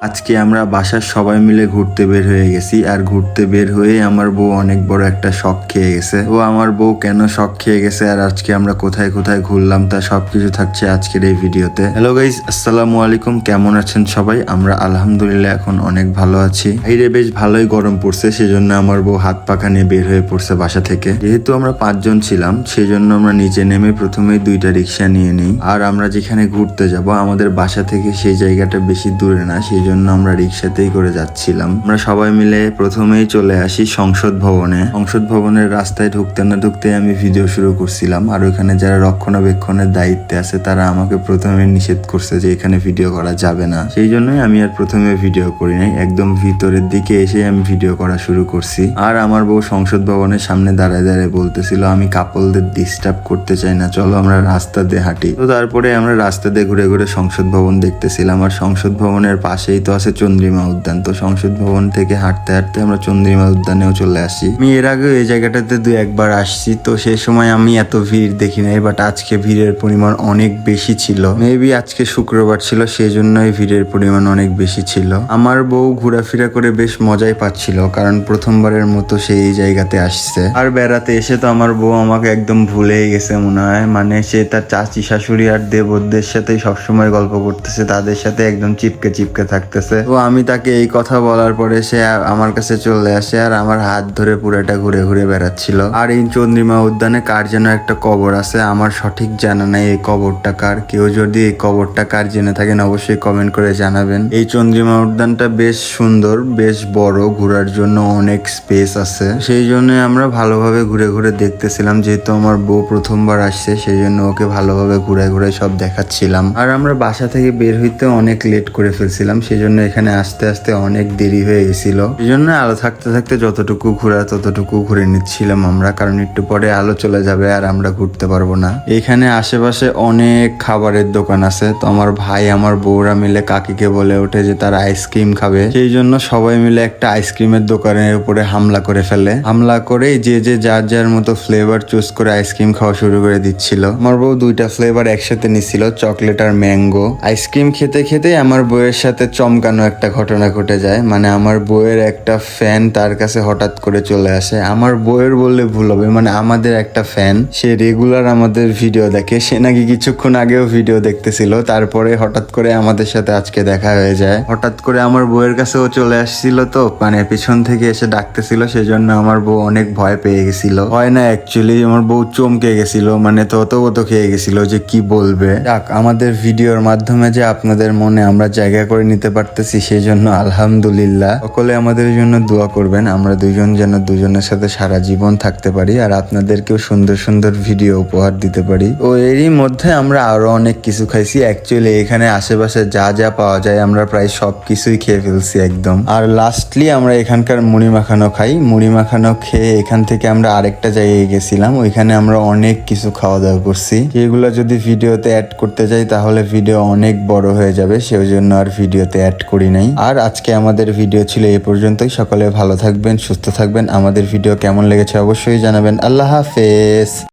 আজকে আমরা বাসার সবাই মিলে ঘুরতে বের হয়ে গেছি আর ঘুরতে বের হয়ে আমার বউ অনেক বড় একটা শখ খেয়ে গেছে। ও আমার বউ কেন শখ খেয়ে গেছে আর আজকে আমরা কোথায় কোথায় ঘুরলাম তা সবকিছু থাকছে আজকের এই ভিডিওতে। হ্যালো গাইস আসসালামু আলাইকুম। কেমন আছেন সবাই? আমরা আলহামদুলিল্লাহ এখন অনেক ভালো আছি। বাইরে বেশ ভালোই গরম পড়ছে, সেজন্য আমার বউ হাত পাখা নিয়ে বের হয়ে পড়ছে বাসা থেকে। যেহেতু আমরা পাঁচজন ছিলাম, সেজন্য আমরা নিচে নেমে প্রথমেই দুইটা রিক্সা নিয়ে নিই। আর আমরা যেখানে ঘুরতে যাব, আমাদের বাসা থেকে সেই জায়গাটা বেশি দূরে না, সেই জন্য আমরা রিক্সাতেই করে যাচ্ছিলাম। আমরা সবাই মিলে প্রথমেই চলে আসি সংসদ ভবনে। সংসদ ভবনের রাস্তায় ঢুকতে না ঢুকতে আমি ভিডিও শুরু করছিলাম। আর ওখানে যারা রক্ষণাবেক্ষণের দায়িত্বে আছে, তারা আমাকে প্রথমে নিষেধ করছে যে এখানে ভিডিও করা যাবে না। সেই জন্যই আমি আর প্রথমে ভিডিও করি নাই। একদম ভিতরের দিকে এসে আমি ভিডিও করা শুরু করছি। আর আমার বউ সংসদ ভবনের সামনে দাঁড়ায় দাঁড়ায় বলতেছিল, আমি কাপলদের ডিস্টার্ব করতে চাই না, চলো আমরা রাস্তা দিয়ে হাঁটি। তো তারপরে আমরা রাস্তা দিয়ে ঘুরে ঘুরে সংসদ ভবন দেখতেছিলাম। আর সংসদ ভবনের পাশেই তো আছে চন্দ্রিমা উদ্যান। তো সংসদ ভবন থেকে হাঁটতে হাঁটতে আমরা চন্দ্রিমা উদ্যানেও চলে আসি। আমি এর আগে এই জায়গাটাতে দুই একবার আসছি, তো সেই সময় আমি এত ভিড় দেখি নাই বাট আজকে ভিড়ের পরিমাণ অনেক বেশি ছিল। মেবি আজকে শুক্রবার ছিল সেই জন্যই ভিড়ের পরিমাণ অনেক বেশি ছিল। আমার বউ ঘোরাফেরা করে বেশ মজাই পাচ্ছিল, কারণ প্রথমবারের মতো সে এই জায়গাতে আসছে। আর বেড়াতে এসে তো আমার বউ আমাকে একদম ভুলেই গেছে মনে হয়। মানে সে তার চাচি, শাশুড়ি আর দেবরদের সাথেই সবসময় গল্প করতেছে, তাদের সাথে একদম চিপকে চিপকে থাকতেছে তো আমি তাকে এই কথা বলার পরে সে আমার কাছে চলে আসে আর আমার হাত ধরে পুরোটা ঘুরে ঘুরে বেড়াচ্ছিল। আর এই চন্দ্রিমা উদ্যানে কার যেন একটা কবর আছে, আমার সঠিক জানা নাই এই কবরটা কার। কেউ যদি এই কবরটা কার জেনে থাকেন, অবশ্যই কমেন্ট করে জানাবেন। এই চন্দ্রিমা উদ্যানটা বেশ সুন্দর, বেশ বড়, ঘোরার জন্য অনেক স্পেস আছে। সেই জন্য আমরা ভালোভাবে ঘুরে ঘুরে দেখতেছিলাম, যেহেতু আমার বউ প্রথমবার আসছে, সেই জন্য ওকে ভালোভাবে ঘুরে ঘুরে সব দেখাচ্ছিলাম। আর আমরা বাসা থেকে বের হইতে অনেক লেট করে ফেলছিলাম, সেই জন্য এখানে আস্তে আস্তে অনেক দেরি হয়ে গেছিল। এই জন্য আলো থাকতে থাকতে যতটুকু ঘোরা ততটুকু ঘুরে নিচ্ছিলাম আমরা, কারণ একটু পরে আলো চলে যাবে আর আমরা ঘুরতে পারব না। এখানে আশেপাশে অনেক খাবারের দোকান আছে। তো আমার ভাই, আমার বউরা মিলে কাকিকে বলে ওঠে যে তারা আইসক্রিম খাবে। সেই জন্য সবাই মিলে একটা আইসক্রিমের দোকানের উপরে হামলা করে ফেলে। হামলা করে যে যে, যার যার মতো ফ্লেভার চুজ করে আইসক্রিম খাওয়া শুরু করে দিচ্ছিল। আমার বউ দুইটা ফ্লেভার একসাথে নিচ্ছিল চকলেট আর ম্যাঙ্গো আইসক্রিম খেতে খেতে আমার বউয়ের সাথে চমকানো একটা ঘটনা ঘটে যায়। মানে আমার বউয়ের একটা ফ্যান তার কাছে হঠাৎ করে চলে আসে। আমার বউয়ের বললে ভুল হবে মানে আমাদের একটা ফ্যান সে রেগুলার আমাদের ভিডিও দেখে। সে নাকি কিছুক্ষণ আগেও ভিডিও দেখতেছিল, তারপরে হঠাৎ করে আমাদের সাথে আজকে দেখা হয়ে যায়। হঠাৎ করে আমার বউয়ের কাছেও চলে আসছিল তো মানে পিছন থেকে এসে ডাকতেছিল, সেজন্য আমার বউ অনেক ভয় পেয়ে গেছিল। হয় না অ্যাকচুয়ালি আমার বউ চমকে গেছিল মানে তত খেয়ে গেছিল যে কি বলবে। যাক, আমাদের ভিডিওর মাধ্যমে যে আপনাদের মনে আমরা জায়গা করে নিতে পারতেছি সেই জন্য আলহামদুলিল্লাহ। সকলে আমাদের জন্য দোয়া করবেন, আমরা দুজন যেন দুজনের সাথে সারা জীবন থাকতে পারি আর আপনাদেরকেও সুন্দর সুন্দর ভিডিও উপহার দিতে পারি। ও এরই মধ্যে আমরা আরও অনেক কিছু খাইছি। অ্যাকচুয়ালি এখানে আশেপাশে যা যা পাওয়া যায় আমরা প্রায় সব কিছুই খেয়ে ফেলছি একদম। আর লাস্টলি আমরা এখানকার মুড়ি মাখানো খাই। মুড়ি মাখানো খেয়ে এখান থেকে আমরা আরেকটা জায়গায় গেছিলাম। ওইখানে আমরা অনেক কিছু খাওয়া দাওয়া করছি। যেগুলো যদি ভিডিওতে অ্যাড করতে যাই, তাহলে ভিডিও অনেক বড় হয়ে যাবে। সেই জন্য আর ভিডিওতে অ্যাড করি নাই। আর আজকে আমাদের ভিডিও ছিল এই পর্যন্তই। সকলে ভালো থাকবেন, সুস্থ থাকবেন। আমাদের ভিডিও কেমন লেগেছে অবশ্যই জানাবেন। আল্লাহ হাফেজ।